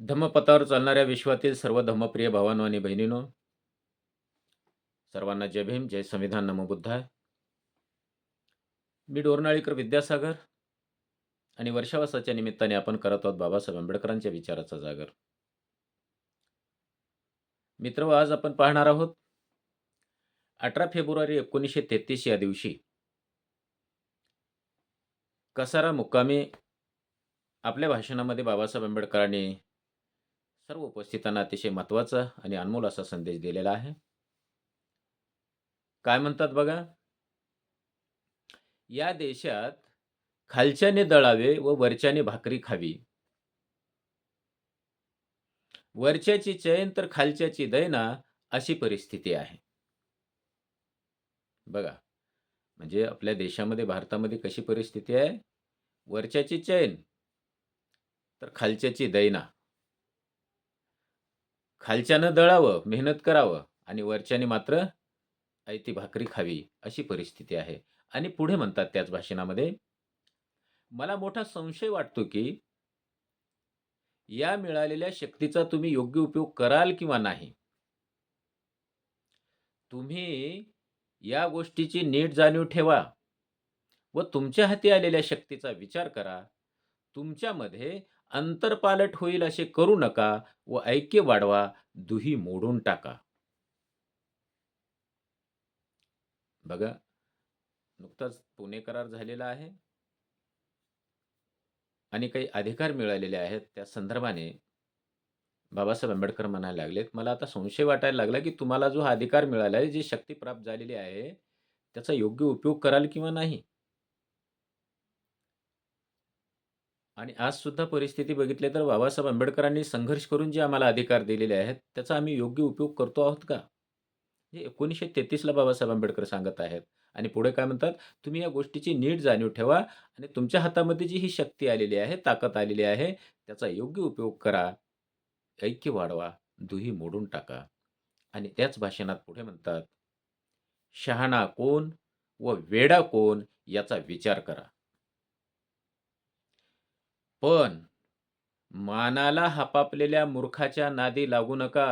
धम्मपथावर चालणाऱ्या विश्वातील सर्व धम्मप्रिय भावांनो आणि बहिणींनो सर्वांना जय भीम जय संविधान नमबुद्धाय मी डोरनाळीकर विद्यासागर आणि वर्षावासाच्या निमित्ताने आपण करत आहोत बाबासाहेब आंबेडकरांच्या विचाराचा जागर. मित्र आज आपण पाहणार आहोत अठरा फेब्रुवारी एकोणीसशे तेहतीस या दिवशी कसारा मुक्कामी आपल्या भाषणामध्ये बाबासाहेब आंबेडकरांनी सर्व उपस्थितांना अतिशय महत्त्वाचा आणि अनमोल असा संदेश दिलेला आहे. काय म्हणतात बघा? या देशात खालच्याने दळावे व वरच्याने भाकरी खावी. वरच्याची चैन तर खालच्याची दैना अशी परिस्थिती आहे. बघा म्हणजे आपल्या देशामध्ये भारतामध्ये कशी परिस्थिती आहे? वरच्याची चैन तर खालच्याची दैना. खालच्यानं दळावं मेहनत करावं आणि वरच्याने मात्र ऐती भाकरी खावी अशी परिस्थिती आहे. आणि पुढे म्हणतात त्याच भाषणामध्ये मला मोठा संशय वाटतो की या मिळालेल्या शक्तीचा तुम्ही योग्य उपयोग कराल किंवा नाही. तुम्ही या गोष्टीची नीट जाणीव ठेवा व तुमच्या हाती आलेल्या शक्तीचा विचार करा. तुमच्यामध्ये अंतरपालट होईल असे करू नका व ऐक्य वाढवा दुही मोडून टाका. बघा नुकताच पुणे करार झालेला आहे. आणि काही अधिकार मिळालेले आहेत. त्या संदर्भाने बाबासाहेब आंबेडकर म्हणायला लागलेत मला आता संशय वाटायला लागला की तुम्हाला जो हा अधिकार मिळाला आहे जी शक्ती प्राप्त झालेली आहे त्याचा योग्य उपयोग कराल किंवा नाही? आणि आज सुद्धा परिस्थिती बघितली तर बाबासाहेब आंबेडकरांनी संघर्ष करून जे आम्हाला अधिकार दिलेले आहेत त्याचा आम्ही योग्य उपयोग करतो आहोत का? हे एकोणीसशे तेहतीसला बाबासाहेब आंबेडकर सांगत आहेत. आणि पुढे काय म्हणतात? तुम्ही या गोष्टीची नीट जाणीव ठेवा आणि तुमच्या हातामध्ये जी ही शक्ती आलेली आहे ताकद आलेली आहे त्याचा योग्य उपयोग करा. ऐक्य वाढवा दुही मोडून टाका. आणि त्याच भाषणात पुढे म्हणतात शहाणा कोण व वेडा कोण याचा विचार करा. पण मानाला हापापलेल्या मूर्खाच्या नादी लागू नका.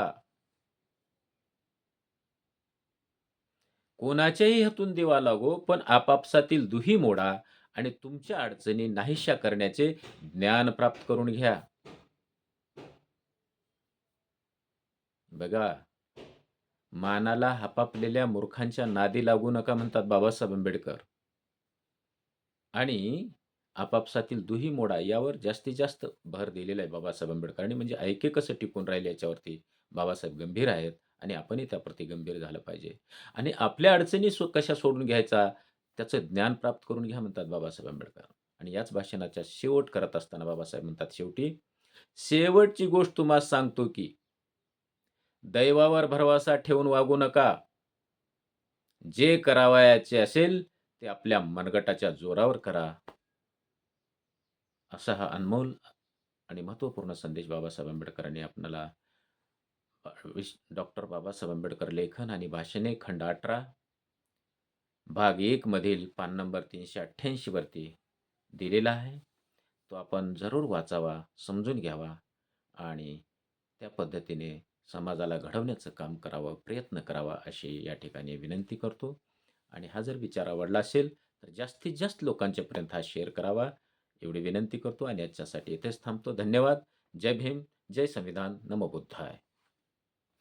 कोणाच्याही हातून देवा लागो पण आपापसातील दुही मोडा आणि तुमच्या अडचणी नाहीशा करण्याचे ज्ञान प्राप्त करून घ्या. बघा मानाला हापापलेल्या मूर्खांच्या नादी लागू नका म्हणतात बाबासाहेब आंबेडकर. आणि आपापसातील दुही मोडा यावर जास्तीत जास्त भर दिलेला आहे बाबासाहेब आंबेडकरांनी. म्हणजे ऐक्य कसं टिकून राहील याच्यावरती बाबासाहेब गंभीर आहेत आणि आपणही त्याप्रती गंभीर झालं पाहिजे. आणि आपल्या अडचणी सो कशा सोडून घ्यायचा? त्याचं ज्ञान प्राप्त करून घ्या म्हणतात बाबासाहेब आंबेडकर. आणि याच भाषणाच्या शेवट करत असताना बाबासाहेब म्हणतात शेवटी शेवटची गोष्ट तुम्हाला सांगतो की दैवावर भरवासा ठेवून वागू नका. जे करावयाचे असेल ते आपल्या मनगटाच्या जोरावर करा. असा हा अनमोल आणि महत्त्वपूर्ण संदेश बाबासाहेब आंबेडकरांनी आपणाला डॉक्टर बाबासाहेब आंबेडकर लेखन आणि भाषणे खंड अठरा भाग एकमधील पान नंबर तीनशे अठ्ठ्याऐंशीवरती दिलेला आहे. तो आपण जरूर वाचावा समजून घ्यावा आणि त्या पद्धतीने समाजाला घडवण्याचं काम करावं प्रयत्न करावा अशी या ठिकाणी विनंती करतो. आणि हा जर विचार आवडला असेल तर जास्तीत जास्त लोकांच्यापर्यंत हा शेअर करावा. एवढी विनंती करतो आणि याच्यासाठी इथेच थांबतो. धन्यवाद. जय भीम. जय संविधान. नमो बुद्धाय.